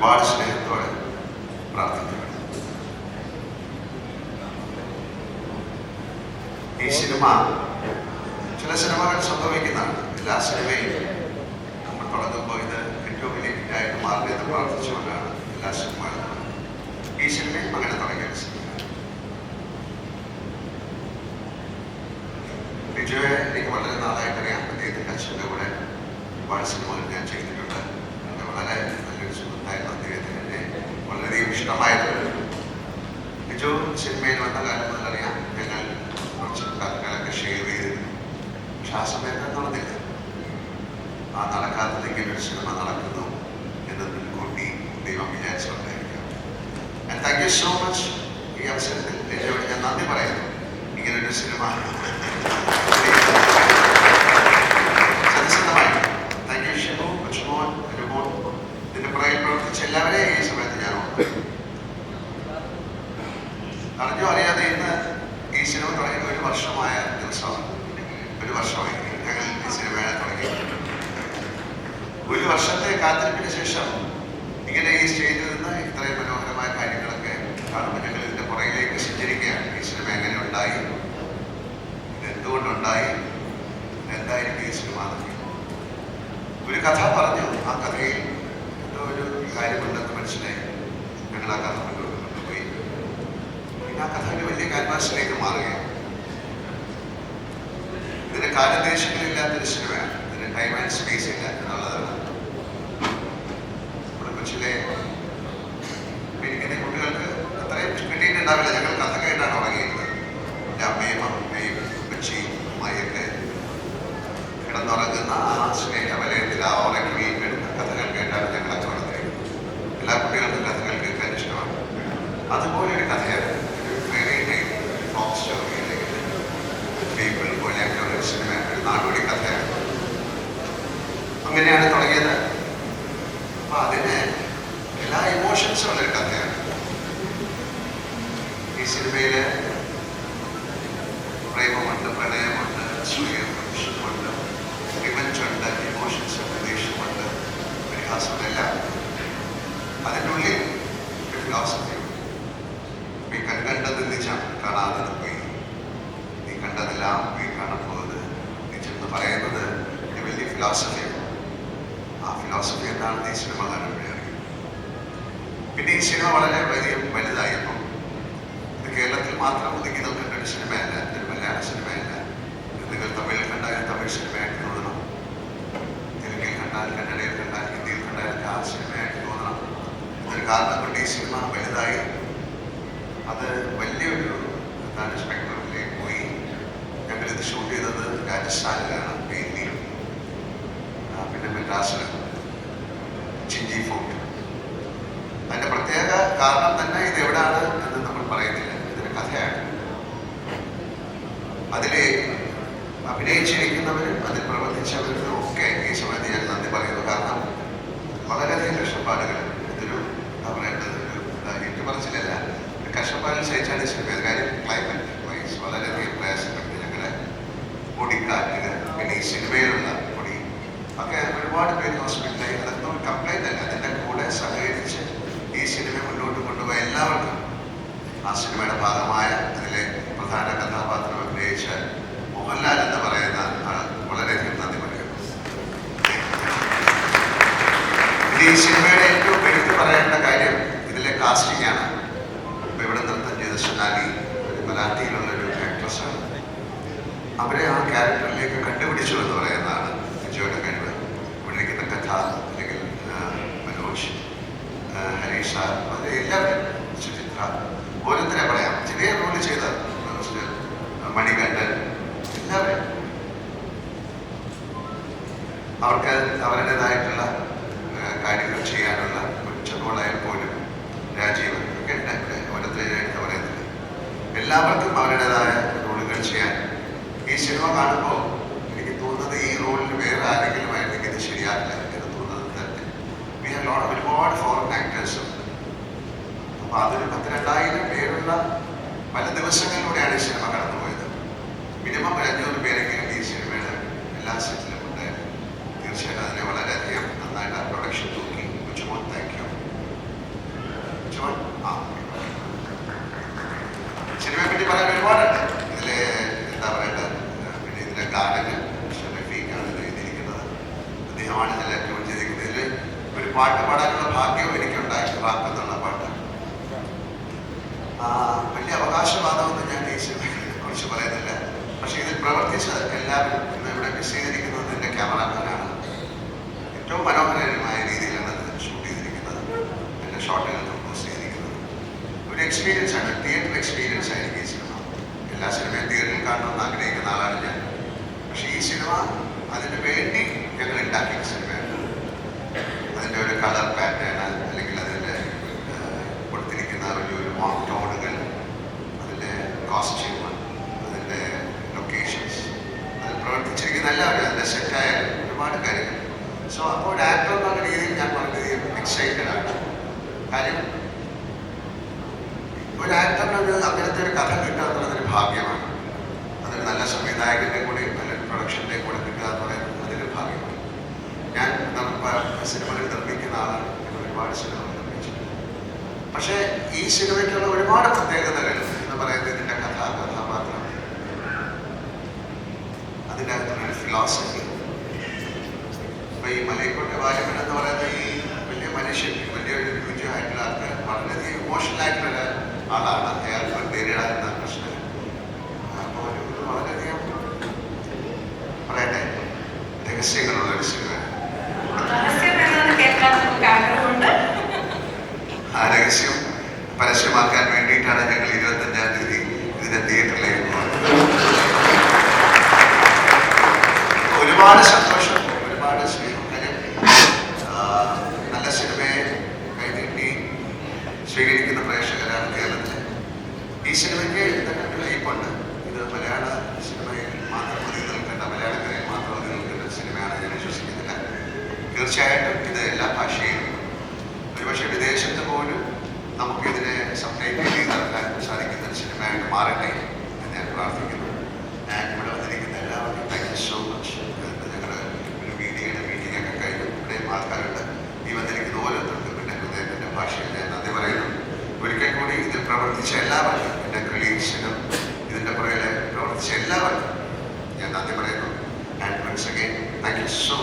ഒരുപാട് സ്നേഹത്തോടെ പ്രാർത്ഥിക്കുന്നു ഈ സിനിമ ചില സിനിമകൾ സംഭവിക്കുന്നതാണ്. എല്ലാ സിനിമയും നമ്മൾ തുടങ്ങുമ്പോൾ ഇത് ഏറ്റവും വലിയ ഹിറ്റായിട്ട് മാറിയെന്ന് പ്രാർത്ഥിച്ചുകൊണ്ടാണ് എല്ലാ സിനിമകളും. ഈ സിനിമയും അങ്ങനെ തുടങ്ങിയ സിനിമ. ബിജുവെ എനിക്ക് വളരെ നാളായിട്ട് അറിയാം അദ്ദേഹത്തിന്റെ അച്ഛന്റെ കൂടെ ഒരുപാട് സിനിമകൾ ഞാൻ ചെയ്തിട്ടുണ്ട് എന്റെ വളരെ നല്ലൊരു സുഹൃത്തായിരുന്നു അദ്ദേഹത്തിന് എന്നെ ഇഷ്ടമായിരുന്നു ബിജു സിനിമയിൽ വന്ന കാലം മുതലറിയാം ഞങ്ങൾ കുറച്ച് കഥകളൊക്കെ ഷെയർ ചെയ്തിരുന്നു. പക്ഷെ ആ സമയത്ത് നടന്നില്ല. ആ നടക്കാത്തതെങ്കിൽ ഒരു സിനിമ നടക്കുന്നു എന്ന് മുൻകൂട്ടി ദൈവം വിചാരിച്ചുകൊണ്ടായിരിക്കാം. And thank you so much ഈ അവസരത്തിൽ ബിജുവിന് ഞാൻ നന്ദി പറയുന്നു. ഇങ്ങനൊരു സിനിമ സത്യസന്ധമായി താങ്ക് യു ഷിബു കൊച്ചുമോൻ അനുമോൻ ഇതിന്റെ പുറകിൽ പ്രവർത്തിച്ച എല്ലാവരെയും ഈ സമയത്ത് ഞാൻ ഓർക്കുന്നു അറിഞ്ഞോ അറിയാതെ ഇന്ന് ഈ സിനിമ തുടങ്ങി ഒരു വർഷമായ ദിവസമാണ് ഒരു വർഷമായി ഞങ്ങൾ ഈ സിനിമയെ തുടങ്ങി ഒരു വർഷത്തെ കാത്തിരിപ്പിന് ഇങ്ങനെ ഈ സ്റ്റേജിൽ നിന്ന് ഇത്രയും മനോഹരമായ കാര്യങ്ങളൊക്കെ കാണുമ്പോൾ ഞങ്ങൾ ഇതിന്റെ പുറകിലേക്ക് സഞ്ചരിക്കുകയാണ്. ഈ സിനിമ എങ്ങനെ ഉണ്ടായി? ഇത് എന്തുകൊണ്ടുണ്ടായി? ഇത് എന്തായിരിക്കും ഈ സിനിമ? ഒരു കഥ പറഞ്ഞു. ആ കഥയിൽ എന്തോ ഒരു കാര്യമുണ്ടെന്ന് മനസ്സിലായി. ഞങ്ങൾ ആ കഥ കൊണ്ടുപോയി പിന്നെ ആ കഥ ഒരു വലിയ ക്യാൻവാസിലേക്ക് മാറുകയാണ്. ഇതിന് കാലദേശങ്ങളില്ലാത്തൊരു സിനിമയാണ്. ഇതിന് ടൈം ആൻഡ് സ്പേസ് ഇല്ല. കിട്ടിയിട്ടുണ്ടാവില്ല ഞങ്ങൾ കഥ കേട്ടാണ് ഉറങ്ങിയിരുന്നത് അമ്മയും അമ്മയും കൊച്ചിയും അമ്മയൊക്കെ കിടന്നുറങ്ങുന്ന ആ സ്നേഹവലയത്തിൽ ആ ഉറങ്ങി വീഴുന്ന കഥകൾ കേട്ടാണ് ഞങ്ങൾ വളർന്നിരിക്കുന്നത് എല്ലാ കുട്ടികൾക്കും കഥകൾ കേൾക്കാൻ ഇഷ്ടമാണ്. അതുപോലെ ഒരു കഥയാണ് ഒരു നാടോടി കഥയാണ്. അങ്ങനെയാണ് തുടങ്ങിയത്. അപ്പൊ അതിന് എല്ലാ ഇമോഷൻസും ഉള്ളൊരു കഥയാണ്. ഈ സിനിമയിൽ പ്രേമമുണ്ട് പ്രണയമുണ്ട് സൂര്യമുണ്ട് റിവഞ്ചുണ്ട് ഇമോഷൻസ് ഉണ്ട് ദേഷ്യമുണ്ട് അതിന്റെ ഉള്ളിൽ ഒരു ഫിലോസഫി നീ കണ്ടത് നിജം കാണാതെ പോയി. നീ കണ്ടതെല്ലാം പോയി കാണപ്പോകുന്നത് നിജം എന്ന് പറയുന്നത് വലിയ ആ ഫിലോസഫി എന്താണെന്ന് സിനിമ കാണുമ്പോഴേ പിന്നെ ഈ സിനിമ വളരെ വലിയ വലുതായപ്പം ഇത് കേരളത്തിൽ മാത്രം ഒതുക്കി നിൽക്കേണ്ട ഒരു സിനിമയല്ല ഒരു മലയാള സിനിമയല്ല. നിങ്ങൾ തമിഴിൽ കണ്ടാൽ തമിഴ് സിനിമയായിട്ട് തോന്നണം. തെലുങ്കിൽ കണ്ടാൽ കന്നഡയിൽ കണ്ടാൽ ഹിന്ദിയിൽ കണ്ടാൽ ആ സിനിമയായിട്ട് തോന്നണം. ഇതൊരു കാരണം കൊണ്ട് ഈ സിനിമ വലുതായി. അത് വലിയൊരു എന്താണ് സ്പെക്ടറിലേക്ക് പോയി. ഞങ്ങളിത് ഷൂട്ട് ചെയ്തത് രാജസ്ഥാനിലാണ് മെയിൻലി. പിന്നെ മദ്രാസിലും. ചിഞ്ചി ഫോർട്ട്. അതിന്റെ പ്രത്യേക കാരണം തന്നെ ഇത് എവിടാണ് എന്ന് നമ്മൾ പറയുന്നില്ല ഇതിന്റെ കഥയാണ് അതിലെ അഭിനയിച്ചിരിക്കുന്നവരും അതിൽ പ്രവർത്തിച്ചവരും ഒക്കെ ഈ സമയത്ത് ഞാൻ നന്ദി പറയുന്നു. കാരണം വളരെയധികം കഷ്ടപ്പാടുകൾ ഇതൊരു എന്താ പറയേണ്ടത് ഒരു എന്താ എനിക്ക് പറച്ചിലല്ല ഒരു കഷ്ടപ്പാടിൽ സഹിച്ചാണ് ഈ സിനിമ കാര്യം ക്ലൈമറ്റ് വൈസ് വളരെയധികം പ്രയാസപ്പെട്ട് ഞങ്ങളുടെ പൊടിക്കാറ്റ് പിന്നെ ഈ സിനിമയിലുള്ള പൊടി ഒക്കെ ഒരുപാട് പേര് ഹോസ്പിറ്റലായി അതൊക്കെ ഒരു കംപ്ലൈന്റ് അല്ല അതിന്റെ കൂടെ സഹകരിച്ച് ഈ സിനിമ മുന്നോട്ട് കൊണ്ടുപോയ എല്ലാവർക്കും ആ സിനിമയുടെ ഭാഗമായ അതിലെ പ്രധാന കഥാപാത്രം അഭിനയിച്ച മോഹൻലാൽ എന്ന് പറയുന്ന ആൾ വളരെയധികം നന്ദി പറയുന്നു ഇത് ഈ സിനിമയുടെ ഏറ്റവും എടുത്തു പറയേണ്ട കാര്യം ഇതിലെ കാസ്റ്റിംഗ് ആണ്. ഇപ്പൊ ഇവിടെ നൃത്തം ചെയ്ത സൊനാലി ഒരു മലയാളിയിലുള്ള ഒരു ആക്ട്രസ്സാണ് അവരെ ആ ക്യാരക്ടറിലേക്ക് കണ്ടുപിടിച്ചു എന്ന് പറയുന്നതാണ് വിജയുടെ കഴിവ്. ഇവിടെ കഥ അല്ലെങ്കിൽ മനോജ് ഹരീഷ അത് എല്ലാവരും സുചിത്ര ഓരോരുത്തരെ പറയാം. ചെറിയ റോൾ ചെയ്ത മണികണ്ഠൻ എല്ലാവരും. അവർക്ക് അവരുടേതായിട്ടുള്ള കാര്യങ്ങൾ ചെയ്യാനുള്ള ചെറുകളായാൽ പോലും രാജീവൻ ഒക്കെ ഉണ്ട് ഓരോരുത്തരായിട്ട് ഓരോരുത്തരെ പറയുന്നത്. എല്ലാവർക്കും അവരുടേതായ റോളുകൾ ചെയ്യാൻ. ഈ സിനിമ കാണുമ്പോൾ എനിക്ക് തോന്നുന്നത് ഈ റോളിൽ വേറെ ആരെങ്കിലും ആയിരുന്നെങ്കിൽ ഇത് ശരിയാകില്ല എന്ന് തോന്നുന്നത് തന്നെ. വി ഹാവ് ലോട്ട് ഒരുപാട് ഫോറിൻ ആക്ടേഴ്സും അപ്പൊ അതൊരു പത്ത് രണ്ടായിരം പേരുള്ള പല ദിവസങ്ങളിലൂടെയാണ് ഈ സിനിമ കടന്നുപോയത്. മിനിമം ഒരു അഞ്ഞൂറ് പേരെങ്കിലും ഈ സിനിമയുടെ എല്ലാ സെറ്റിലും ഉണ്ടായിരുന്നു തീർച്ചയായിട്ടും അതിനെ വളരെയധികം നന്നായിട്ട് ആ പ്രൊഡക്ഷൻ തൂക്കി കൊച്ചുമോൻ താങ്ക് യു പാട്ട് പാടാനുള്ള ഭാഗ്യവും എനിക്കുണ്ടായി റാപ്പ് എന്നുള്ള പാട്ട്. വലിയ അവകാശവാദമൊന്നും ഞാൻ സിനിമയെ കുറിച്ച് പറയുന്നില്ല. പക്ഷെ ഇതിൽ പ്രവർത്തിച്ച എല്ലാവരും ഇന്ന് ഇവിടെ മിസ് ചെയ്തിരിക്കുന്നത് എന്റെ ക്യാമറാമാനാണ് ഏറ്റവും മനോഹരമായ രീതിയിലാണ് അത് ഷൂട്ട് ചെയ്തിരിക്കുന്നത്. എന്റെ ഷോട്ടുകൾ കമ്പോസ് ചെയ്തിരിക്കുന്നത്. ഒരു എക്സ്പീരിയൻസ് ആണ്. തിയേറ്റർ എക്സ്പീരിയൻസ് ആയിരിക്കും ഈ സിനിമ എല്ലാ സിനിമയും തിയേറ്ററിൽ കാണണമെന്ന് ആഗ്രഹിക്കുന്ന ആളാണ് ഞാൻ. പക്ഷേ ഈ സിനിമ അതിന് വേണ്ടി ഞങ്ങൾ ഉണ്ടാക്കിയ സിനിമയാണ് അതിന്റെ ഒരു കളർ പാറ്റേൺ അല്ലെങ്കിൽ അതിന്റെ കൊടുത്തിരിക്കുന്ന ഒരു ഒരു ടോണുകൾ അതിന്റെ കോസ്റ്റ്യൂം അതിന്റെ ലൊക്കേഷൻസ് അതിൽ പ്രവർത്തിച്ചിരിക്കുന്ന എല്ലാവരും അതിന്റെ സെറ്റായ ഒരുപാട് കാര്യങ്ങൾ. സോ അപ്പോൾ ആക്ടർ എന്നുള്ള രീതിയിൽ ഞാൻ വളരെയധികം എക്സൈറ്റഡ് ആണ്. കാര്യം ഒരു ആക്ടറിന് ഒരു അങ്ങനത്തെ ഒരു കഥ കിട്ടുക എന്നുള്ളതൊരു ഭാഗ്യമാണ്. അതൊരു നല്ല സംവിധായകന്റെ കൂടെ നല്ലൊരു പ്രൊഡക്ഷന്റെ കൂടെ കിട്ടുക എന്ന് പറയുന്നത് അതൊരു ഭാഗ്യമാണ് ഞാൻ നമുക്ക് സിനിമകൾ നിർമ്മിക്കുന്ന ആളാണ് നിർമ്മിച്ചിട്ടുണ്ട് പക്ഷേ ഈ സിനിമയ്ക്കുള്ള ഒരുപാട് പ്രത്യേകതകൾ എന്ന് പറയുന്നത് ഇതിന്റെ കഥ കഥാപാത്രം. അതിന്റെ അകത്തുള്ളൊരു ഫിലോസഫി അപ്പൊ ഈ മലയക്കോട്ടെ വാലിബൻ എന്ന് പറയുന്ന ഈ വലിയ മനുഷ്യൻ വലിയൊരു രുചിയായിട്ടുള്ള ആൾക്ക് വളരെയധികം ഇമോഷണൽ ആയിട്ടുള്ള ആളാണ് അയാൾക്ക് നേരിടാവുന്ന പ്രശ്നം അപ്പോൾ ഒരു ഒരു വളരെയധികം പറയട്ടെ രഹസ്യങ്ങളുള്ള ഒരു സിനിമ രഹസ്യം എന്നത് കേൾക്കാൻ നമുക്ക് ആഗ്രഹമുണ്ട് ആ രഹസ്യം പരസ്യമാക്കാൻ വേണ്ടിയിട്ടാണ് ഞങ്ങൾ ഇരുപത്തഞ്ചാം തീയതി ഇതിന്റെ തിയേറ്ററിലേക്ക് പോകുന്നത് ഒരുപാട് സന്തോഷം ഒരുപാട് നല്ല സിനിമയെ കൈനീട്ടി സ്വീകരിക്കുന്ന പ്രേക്ഷകരാണ് കേരളത്തിൽ ഈ സിനിമയ്ക്ക് ഇതൊക്കെ ലൈഫുണ്ട് ഇത് മലയാള സിനിമയിൽ മാത്രം ഒതുങ്ങി നിൽക്കേണ്ട മലയാളക്കരയിൽ മാത്രം ഒതുങ്ങി നിൽക്കേണ്ട സിനിമയാണ് ഞാൻ വിശ്വസിക്കുന്നില്ല. തീർച്ചയായിട്ടും പ്രവർത്തിച്ച എല്ലാവർക്കും എന്റെ ക്രിയേഷനും ഇതിന്റെ പുറകിൽ പ്രവർത്തിച്ച എല്ലാവർക്കും ഞാൻ നന്ദി പറയുന്നു. And once again thank you so